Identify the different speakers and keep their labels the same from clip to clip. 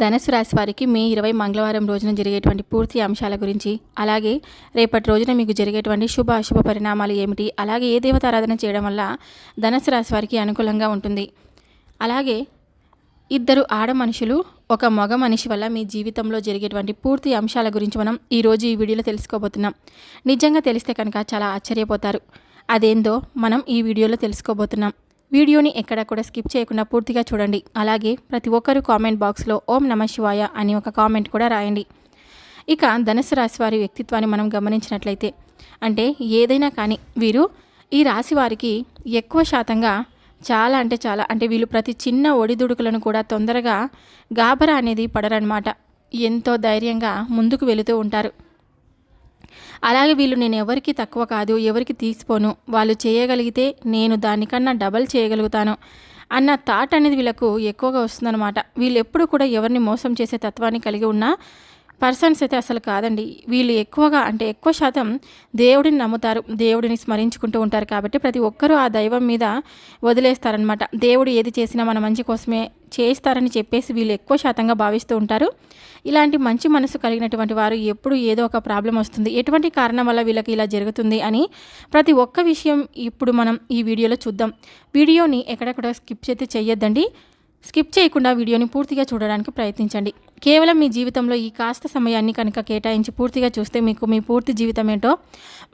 Speaker 1: ధనుసు రాశి వారికి మే ఇరవై మంగళవారం రోజున జరిగేటువంటి పూర్తి అంశాల గురించి అలాగే రేపటి రోజున మీకు జరిగేటువంటి శుభ అశుభ పరిణామాలు ఏమిటి అలాగే ఏ దేవత ఆరాధన చేయడం వల్ల ధనుసు రాశి వారికి అనుకూలంగా ఉంటుంది. అలాగే ఇద్దరు ఆడ మనుషులు ఒక మగ మనిషి వల్ల మీ జీవితంలో జరిగేటువంటి పూర్తి అంశాల గురించి మనం ఈరోజు ఈ వీడియోలో తెలుసుకోబోతున్నాం. నిజంగా తెలిస్తే కనుక చాలా ఆశ్చర్యపోతారు. అదేందో మనం ఈ వీడియోలో తెలుసుకోబోతున్నాం. వీడియోని ఎక్కడ కూడా స్కిప్ చేయకుండా పూర్తిగా చూడండి. అలాగే ప్రతి ఒక్కరూ కామెంట్ బాక్స్లో ఓం నమ శివాయ అని ఒక కామెంట్ కూడా రాయండి. ఇక ధనుసు రాశి వారి వ్యక్తిత్వాన్ని మనం గమనించినట్లయితే అంటే ఏదైనా కానీ వీరు ఈ రాశి వారికి ఎక్కువ శాతంగా చాలా అంటే చాలా అంటే వీళ్ళు ప్రతి చిన్న ఒడిదుడుకులను కూడా తొందరగా గాబరా అనేది పడరనమాట ఎంతో ధైర్యంగా ముందుకు వెళుతూ ఉంటారు. అలాగే వీళ్ళు నేను ఎవరికి తక్కువ కాదు ఎవరికి తీసిపోను. వాళ్ళు చేయగలిగితే నేను దానికన్నా డబల్ చేయగలుగుతాను అన్న థాట్ అనేది వీళ్ళకు ఎక్కువగా వస్తుందన్నమాట. వీళ్ళు ఎప్పుడు కూడా ఎవరిని మోసం చేసే తత్వాన్ని కలిగి ఉన్నా పర్సన్స్ అయితే అసలు కాదండి. వీళ్ళు ఎక్కువగా అంటే ఎక్కువ శాతం దేవుడిని నమ్ముతారు. దేవుడిని స్మరించుకుంటూ ఉంటారు కాబట్టి ప్రతి ఒక్కరూ ఆ దైవం మీద వదిలేస్తారనమాట దేవుడు ఏది చేసినా మన మంచి కోసమే చేస్తారని చెప్పేసి వీళ్ళు ఎక్కువ శాతంగా భావిస్తూ ఉంటారు. ఇలాంటి మంచి మనసు కలిగినటువంటి వారు ఎప్పుడు ఏదో ఒక ప్రాబ్లం వస్తుంది. ఎటువంటి కారణం వల్ల వీళ్ళకి ఇలా జరుగుతుంది అని ప్రతి ఒక్క విషయం ఇప్పుడు మనం ఈ వీడియోలో చూద్దాం. వీడియోని ఎక్కడెక్కడ స్కిప్ చేస్తే చేయొద్దండి. స్కిప్ చేయకుండా వీడియోని పూర్తిగా చూడడానికి ప్రయత్నించండి. కేవలం మీ జీవితంలో ఈ కాస్త సమయాన్ని కనుక కేటాయించి పూర్తిగా చూస్తే మీకు మీ పూర్తి జీవితం ఏంటో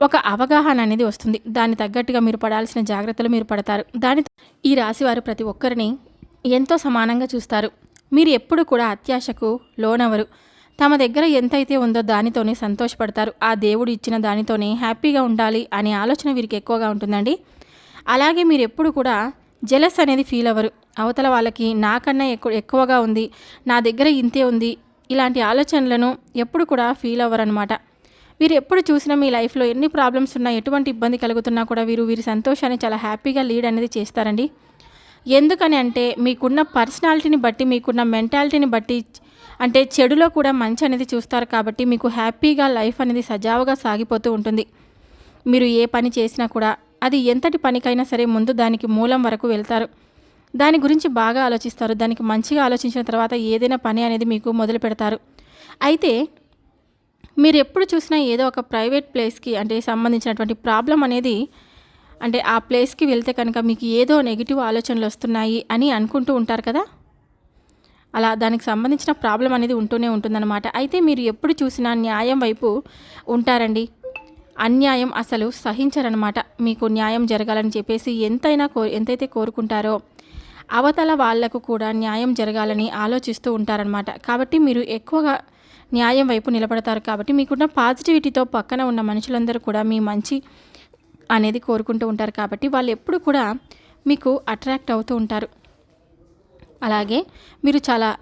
Speaker 1: ఒక అవగాహన అనేది వస్తుంది. దాన్ని తగ్గట్టుగా మీరు పడాల్సిన జాగ్రత్తలు మీరు పడతారు. దాని ఈ రాశివారు ప్రతి ఒక్కరిని ఎంతో సమానంగా చూస్తారు. మీరు ఎప్పుడు కూడా అత్యాశకు లోనవరు. తమ దగ్గర ఎంతైతే ఉందో దానితోనే సంతోషపడతారు. ఆ దేవుడు ఇచ్చిన దానితోనే హ్యాపీగా ఉండాలి అనే ఆలోచన వీరికి ఎక్కువగా ఉంటుందండి. అలాగే మీరు ఎప్పుడు కూడా జెలస్ అనేది ఫీల్ అవ్వరు. అవతల వాళ్ళకి నాకన్నా ఎక్కువ ఎక్కువగా ఉంది నా దగ్గర ఇంతే ఉంది ఇలాంటి ఆలోచనలను ఎప్పుడు కూడా ఫీల్ అవ్వరనమాట వీరు ఎప్పుడు చూసినా మీ లైఫ్లో ఎన్ని ప్రాబ్లమ్స్ ఉన్నా ఎటువంటి ఇబ్బంది కలుగుతున్నా కూడా వీరు వీరి సంతోషాన్ని చాలా హ్యాపీగా లీడ్ అనేది చేస్తారండి. ఎందుకని అంటే మీకున్న పర్సనాలిటీని బట్టి మీకున్న మెంటాలిటీని బట్టి అంటే చెడులో కూడా మంచి అనేది చూస్తారు కాబట్టి మీకు హ్యాపీగా లైఫ్ అనేది సజావుగా సాగిపోతూ ఉంటుంది. మీరు ఏ పని చేసినా కూడా అది ఎంతటి పనికైనా సరే ముందు దానికి మూలం వరకు వెళ్తారు. దాని గురించి బాగా ఆలోచిస్తారు. దానికి మంచిగా ఆలోచించిన తర్వాత ఏదైనా పని అనేది మీకు మొదలు పెడతారు. అయితే మీరు ఎప్పుడు చూసినా ఏదో ఒక ప్రైవేట్ ప్లేస్కి అంటే సంబంధించినటువంటి ప్రాబ్లం అనేది అంటే ఆ ప్లేస్కి వెళ్తే కనుక మీకు ఏదో నెగిటివ్ ఆలోచనలు వస్తున్నాయి అని అనుకుంటూ ఉంటారు కదా? అలా దానికి సంబంధించిన ప్రాబ్లం అనేది ఉంటూనే ఉంటుందన్నమాట. అయితే మీరు ఎప్పుడు చూసినా న్యాయం వైపు ఉంటారండి. అన్యాయం అసలు సహించరనమాట మీకు న్యాయం జరగాలని చెప్పేసి ఎంతైనా కో ఎంతైతే కోరుకుంటారో అవతల వాళ్ళకు కూడా న్యాయం జరగాలని ఆలోచిస్తూ ఉంటారనమాట కాబట్టి మీరు ఎక్కువగా న్యాయం వైపు నిలబడతారు కాబట్టి మీకున్న పాజిటివిటీతో పక్కన ఉన్న మనుషులందరూ కూడా మీ మంచి అనేది కోరుకుంటూ ఉంటారు కాబట్టి వాళ్ళు ఎప్పుడు కూడా మీకు అట్రాక్ట్ అవుతూ ఉంటారు. అలాగే మీరు చాలా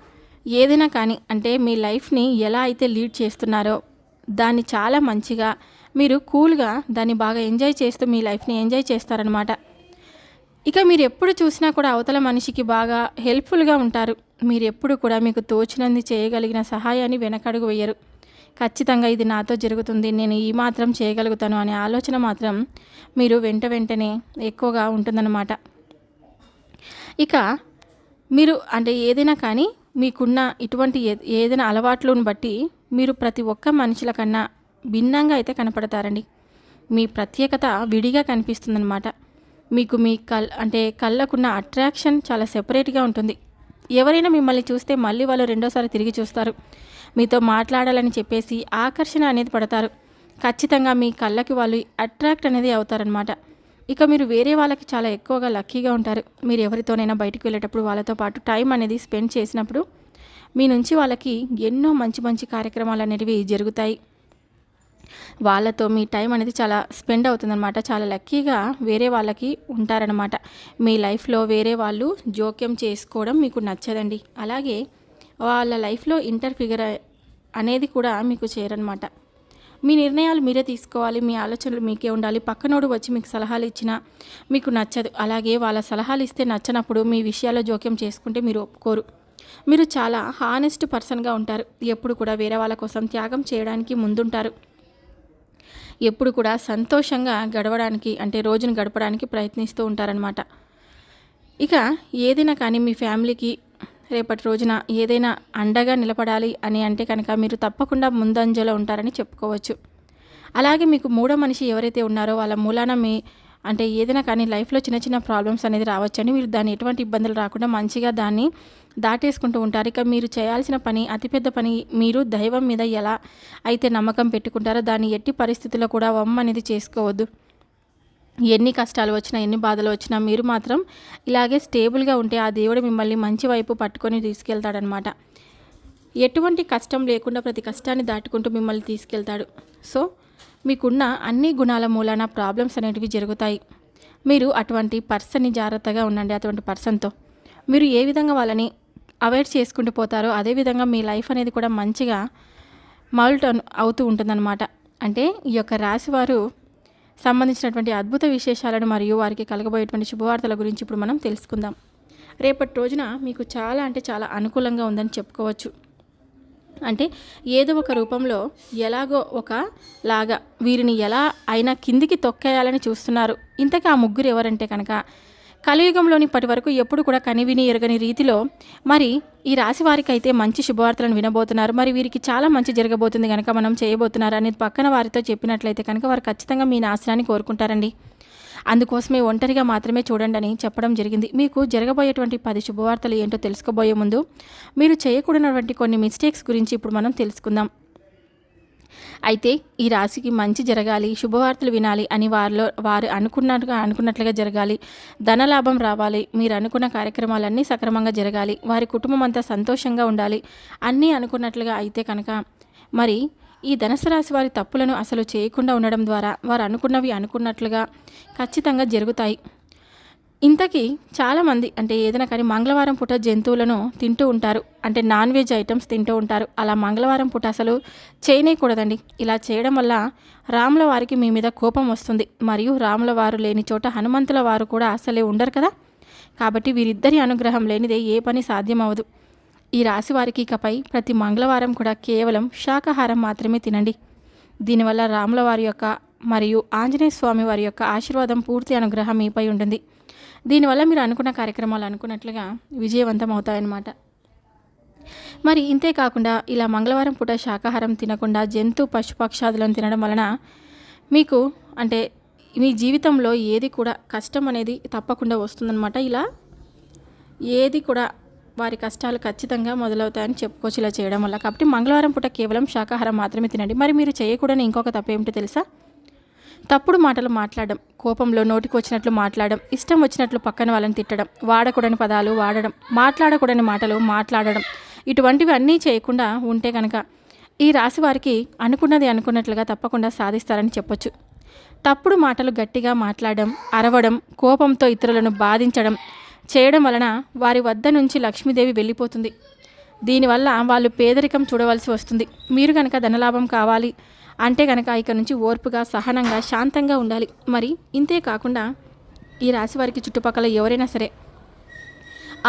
Speaker 1: ఏదైనా కానీ అంటే మీ లైఫ్ని ఎలా అయితే లీడ్ చేస్తున్నారో దాన్ని చాలా మంచిగా మీరు కూల్గా దాన్ని బాగా ఎంజాయ్ చేస్తూ మీ లైఫ్ని ఎంజాయ్ చేస్తారనమాట ఇక మీరు ఎప్పుడు చూసినా కూడా అవతల మనిషికి బాగా హెల్ప్ఫుల్గా ఉంటారు. మీరు ఎప్పుడు కూడా మీకు తోచినంది చేయగలిగిన సహాయాన్ని వెనకడుగు వేయరు. ఖచ్చితంగా ఇది నాతో జరుగుతుంది. నేను ఈ మాత్రం చేయగలుగుతాను అనే ఆలోచన మాత్రం మీరు వెంట వెంటనే ఎక్కువగా ఉంటుందన్నమాట. ఇక మీరు అంటే ఏదైనా కానీ మీకున్న ఇటువంటి ఏదైనా అలవాట్లను బట్టి మీరు ప్రతి ఒక్క మనుషుల కన్నా భిన్నంగా అయితే కనపడతారండి. మీ ప్రత్యేకత విడిగా కనిపిస్తుందన్నమాట. మీకు మీ కల్ అంటే కళ్ళకున్న అట్రాక్షన్ చాలా సెపరేట్గా ఉంటుంది. ఎవరైనా మిమ్మల్ని చూస్తే మళ్ళీ వాళ్ళు రెండోసారి తిరిగి చూస్తారు. మీతో మాట్లాడాలని చెప్పేసి ఆకర్షణ అనేది పడతారు. ఖచ్చితంగా మీ కళ్ళకి వాళ్ళు అట్రాక్ట్ అనేది అవుతారనమాట ఇక మీరు వేరే వాళ్ళకి చాలా ఎక్కువగా లక్కీగా ఉంటారు. మీరు ఎవరితోనైనా బయటకు వెళ్ళేటప్పుడు వాళ్ళతో పాటు టైం అనేది స్పెండ్ చేసినప్పుడు మీ నుంచి వాళ్ళకి ఎన్నో మంచి మంచి కార్యక్రమాలు అనేటివి జరుగుతాయి. వాళ్ళతో మీ టైం అనేది చాలా స్పెండ్ అవుతుందన్నమాట. చాలా లక్కీగా వేరే వాళ్ళకి ఉంటారనమాట మీ లైఫ్లో వేరే వాళ్ళు జోక్యం చేసుకోవడం మీకు నచ్చదండి. అలాగే వాళ్ళ లైఫ్లో ఇంటర్ఫిగర్ అనేది కూడా మీకు చేరనమాట మీ నిర్ణయాలు మీరే తీసుకోవాలి. మీ ఆలోచనలు మీకే ఉండాలి. పక్కనోడు వచ్చి మీకు సలహాలు ఇచ్చినా మీకు నచ్చదు. అలాగే వాళ్ళ సలహాలు ఇస్తే నచ్చనప్పుడు మీ విషయాల్లో జోక్యం చేసుకుంటే మీరు ఒప్పుకోరు. మీరు చాలా హానెస్ట్ పర్సన్గా ఉంటారు. ఎప్పుడు కూడా వేరే వాళ్ళ కోసం త్యాగం చేయడానికి ముందుంటారు. ఎప్పుడు కూడా సంతోషంగా గడవడానికి అంటే రోజును గడపడానికి ప్రయత్నిస్తూ ఉంటారనమాట ఇక ఏదైనా కానీ మీ ఫ్యామిలీకి రేపటి రోజున ఏదైనా అండగా నిలబడాలి అని అంటే కనుక మీరు తప్పకుండా ముందంజలో ఉంటారని చెప్పుకోవచ్చు. అలాగే మీకు మూడో మనిషి ఎవరైతే ఉన్నారో వాళ్ళ మూలాన మీ అంటే ఏదైనా కానీ లైఫ్లో చిన్న చిన్న ప్రాబ్లమ్స్ అనేది రావచ్చని మీరు దాన్ని ఎటువంటి ఇబ్బందులు రాకుండా మంచిగా దాన్ని దాటేసుకుంటూ ఉంటారు. ఇక మీరు చేయాల్సిన పని అతిపెద్ద పని మీరు దైవం మీద ఎలా అయితే నమ్మకం పెట్టుకుంటారో దాన్ని ఎట్టి పరిస్థితుల్లో కూడా వమ్మ అనేది చేసుకోవద్దు. ఎన్ని కష్టాలు వచ్చినా ఎన్ని బాధలు వచ్చినా మీరు మాత్రం ఇలాగే స్టేబుల్గా ఉంటే ఆ దేవుడు మిమ్మల్ని మంచి వైపు పట్టుకొని తీసుకెళ్తాడనమాట ఎటువంటి కష్టం లేకుండా ప్రతి కష్టాన్ని దాటుకుంటూ మిమ్మల్ని తీసుకెళ్తాడు. సో మీకున్న అన్ని గుణాల మూలాన ప్రాబ్లమ్స్ అనేటివి జరుగుతాయి. మీరు అటువంటి పర్సన్ని జాగ్రత్తగా ఉండండి అటువంటి పర్సన్తో. మీరు ఏ విధంగా వాళ్ళని అవాయిడ్ చేసుకుంటూ పోతారో అదేవిధంగా మీ లైఫ్ అనేది కూడా మంచిగా మౌల్ట్ అవుతూ ఉంటుందన్నమాట. అంటే ఈ యొక్క రాశి వారు సంబంధించినటువంటి అద్భుత విశేషాలను మరియు వారికి కలగబోయేటువంటి శుభవార్తల గురించి ఇప్పుడు మనం తెలుసుకుందాం. రేపటి రోజున మీకు చాలా అంటే చాలా అనుకూలంగా ఉందని చెప్పుకోవచ్చు. అంటే ఏదో ఒక రూపంలో ఎలాగో ఒక లాగా వీరిని ఎలా అయినా కిందికి తొక్కేయాలని చూస్తున్నారు. ఇంతకీ ఆ ముగ్గురు ఎవరంటే కనుక? కలియుగంలోని ఇప్పటి వరకు ఎప్పుడు కూడా కనివిని ఎరగని రీతిలో మరి ఈ రాశి వారికి అయితే మంచి శుభవార్తలను వినబోతున్నారు. మరి వీరికి చాలా మంచి జరగబోతుంది కనుక మనం చేయబోతున్నారు అనేది పక్కన వారితో చెప్పినట్లయితే కనుక వారు ఖచ్చితంగా మీ నాశనాన్ని కోరుకుంటారండి. అందుకోసమే ఒంటరిగా మాత్రమే చూడండి అని చెప్పడం జరిగింది. మీకు జరగబోయేటువంటి పది శుభవార్తలు ఏంటో తెలుసుకోబోయే ముందు మీరు చేయకూడనటువంటి కొన్ని మిస్టేక్స్ గురించి ఇప్పుడు మనం తెలుసుకుందాం. అయితే ఈ రాశికి మంచి జరగాలి శుభవార్తలు వినాలి అని వారిలో వారు అనుకున్నట్టుగా అనుకున్నట్లుగా జరగాలి. ధనలాభం రావాలి మీరు అనుకున్న కార్యక్రమాలన్నీ సక్రమంగా జరగాలి వారి కుటుంబం అంతా సంతోషంగా ఉండాలి అన్నీ అనుకున్నట్లుగా అయితే కనుక మరి ఈ ధనుసు రాశి వారి తప్పులను అసలు చేయకుండా ఉండడం ద్వారా వారు అనుకున్నవి అనుకున్నట్లుగా ఖచ్చితంగా జరుగుతాయి. ఇంతకీ చాలామంది అంటే ఏదైనా కానీ మంగళవారం పూట జంతువులను తింటూ ఉంటారు. అంటే నాన్ వెజ్ ఐటమ్స్ తింటూ ఉంటారు. అలా మంగళవారం పూట అసలు చేయనేయకూడదండి. ఇలా చేయడం వల్ల రాముల వారికి మీ మీద కోపం వస్తుంది. మరియు రాముల వారు లేని చోట హనుమంతుల వారు కూడా అసలే ఉండరు కదా. కాబట్టి వీరిద్దరి అనుగ్రహం లేనిదే ఏ పని సాధ్యమవదు ఈ రాశి వారికి ఇకపై ప్రతి మంగళవారం కూడా కేవలం శాకాహారం మాత్రమే తినండి. దీనివల్ల రాముల వారి యొక్క మరియు ఆంజనేయ స్వామి వారి యొక్క ఆశీర్వాదం పూర్తి అనుగ్రహం మీపై ఉంటుంది. దీనివల్ల మీరు అనుకున్న కార్యక్రమాలు అనుకున్నట్లుగా విజయవంతం అవుతాయన్నమాట. మరి ఇంతే కాకుండా ఇలా మంగళవారం పూట శాకాహారం తినకుండా జంతు పశుపక్షాదులను తినడం వలన మీకు అంటే మీ జీవితంలో ఏది కూడా కష్టం అనేది తప్పకుండా వస్తుందన్నమాట. ఇలా ఏది కూడా వారి కష్టాలు ఖచ్చితంగా మొదలవుతాయని చెప్పుకోవచ్చు ఇలా చేయడం వల్ల. కాబట్టి మంగళవారం పూట కేవలం శాకాహారం మాత్రమే తినండి. మరి మీరు చేయకూడని ఇంకొక తప్పు ఏమిటో తెలుసా? తప్పుడు మాటలు మాట్లాడడం కోపంలో నోటికి వచ్చినట్లు మాట్లాడడం ఇష్టం వచ్చినట్లు పక్కన వాళ్ళని తిట్టడం వాడకూడని పదాలు వాడడం మాట్లాడకూడని మాటలు మాట్లాడడం ఇటువంటివి అన్నీ చేయకుండా ఉంటే కనుక ఈ రాశి వారికి అనుకున్నది అనుకున్నట్లుగా తప్పకుండా సాధిస్తారని చెప్పొచ్చు. తప్పుడు మాటలు గట్టిగా మాట్లాడడం అరవడం కోపంతో ఇతరులను బాధించడం చేయడం వలన వారి వద్ద నుంచి లక్ష్మీదేవి వెళ్ళిపోతుంది. దీనివల్ల వాళ్ళు పేదరికం చూడవలసి వస్తుంది. మీరు కనుక ధనలాభం కావాలి అంటే కనుక ఇక నుంచి ఓర్పుగా సహనంగా శాంతంగా ఉండాలి. మరి ఇంతే కాకుండా ఈ రాశి వారికి చుట్టుపక్కల ఎవరైనా సరే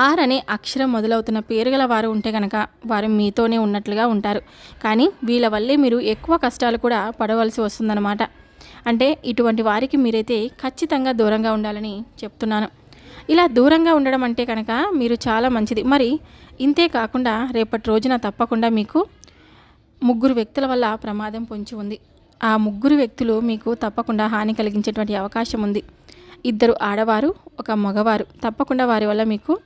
Speaker 1: ఆర్ అనే అక్షరం మొదలవుతున్న పేరు గల వారు ఉంటే కనుక వారు మీతోనే ఉన్నట్లుగా ఉంటారు. కానీ వీళ్ళ వల్లే మీరు ఎక్కువ కష్టాలు కూడా పడవలసి వస్తుందన్నమాట. అంటే ఇటువంటి వారికి మీరైతే ఖచ్చితంగా దూరంగా ఉండాలని చెప్తున్నాను. ఇలా దూరంగా ఉండడం అంటే కనుక మీరు చాలా మంచిది. మరి ఇంతే కాకుండా రేపటి రోజున తప్పకుండా మీకు ముగ్గురు వ్యక్తుల వల్ల ప్రమాదం పొంచి ఉంది. ఆ ముగ్గురు వ్యక్తులు మీకు తప్పకుండా హాని కలిగించేటువంటి అవకాశం ఉంది. ఇద్దరు ఆడవారు ఒక మగవారు. తప్పకుండా వారి వల్ల మీకు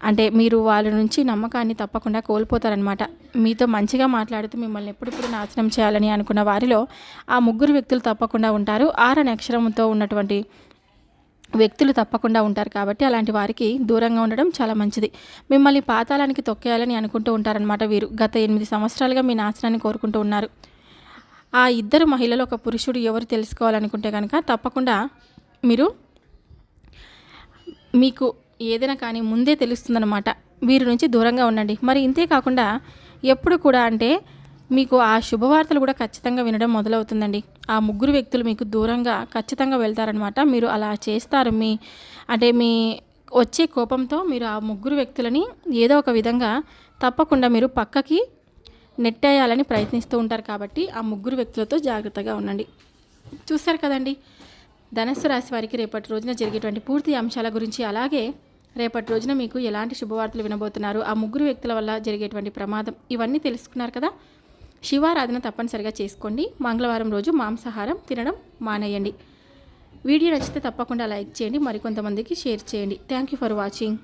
Speaker 1: అంటే మీరు వాళ్ళ నుంచి నమ్మకాన్ని తప్పకుండా కోల్పోతారనమాట మీతో మంచిగా మాట్లాడుతూ మిమ్మల్ని ఎప్పుడెప్పుడు నాశనం చేయాలని అనుకున్న వారిలో ఆ ముగ్గురు వ్యక్తులు తప్పకుండా ఉంటారు. ఆరని అక్షరంతో ఉన్నటువంటి వ్యక్తులు తప్పకుండా ఉంటారు కాబట్టి అలాంటి వారికి దూరంగా ఉండడం చాలా మంచిది. మిమ్మల్ని పాతాళానికి తొక్కేయాలని అనుకుంటూ ఉంటారనమాట వీరు. గత ఎనిమిది సంవత్సరాలుగా మీ నాశనాన్ని కోరుకుంటూ ఉన్నారు. ఆ ఇద్దరు మహిళలు ఒక పురుషుడు ఎవరు తెలుసుకోవాలనుకుంటే కనుక తప్పకుండా మీరు మీకు ఏదైనా కానీ ముందే తెలుస్తుందన్నమాట. వీరి నుంచి దూరంగా ఉండండి. మరి ఇంతే కాకుండా ఎప్పుడు కూడా అంటే మీకు ఆ శుభవార్తలు కూడా ఖచ్చితంగా వినడం మొదలవుతుందండి. ఆ ముగ్గురు వ్యక్తులు మీకు దూరంగా ఖచ్చితంగా వెళ్తారనమాట మీరు అలా చేస్తారు. మీ అంటే మీ వచ్చే కోపంతో మీరు ఆ ముగ్గురు వ్యక్తులని ఏదో ఒక విధంగా తప్పకుండా మీరు పక్కకి నెట్టేయాలని ప్రయత్నిస్తూ ఉంటారు కాబట్టి ఆ ముగ్గురు వ్యక్తులతో జాగ్రత్తగా ఉండండి. చూస్తారు కదండి ధనస్సు రాశి వారికి రేపటి రోజున జరిగేటువంటి పూర్తి అంశాల గురించి అలాగే రేపటి రోజున మీకు ఎలాంటి శుభవార్తలు వినబోతున్నారు ఆ ముగ్గురు వ్యక్తుల వల్ల జరిగేటువంటి ప్రమాదం ఇవన్నీ తెలుసుకున్నారు కదా. శివారాధన తప్పనిసరిగా చేసుకోండి. మంగళవారం రోజు మాంసాహారం తినడం మానేయండి. వీడియో నచ్చితే తప్పకుండా లైక్ చేయండి. మరికొంతమందికి షేర్ చేయండి. Thank you for watching.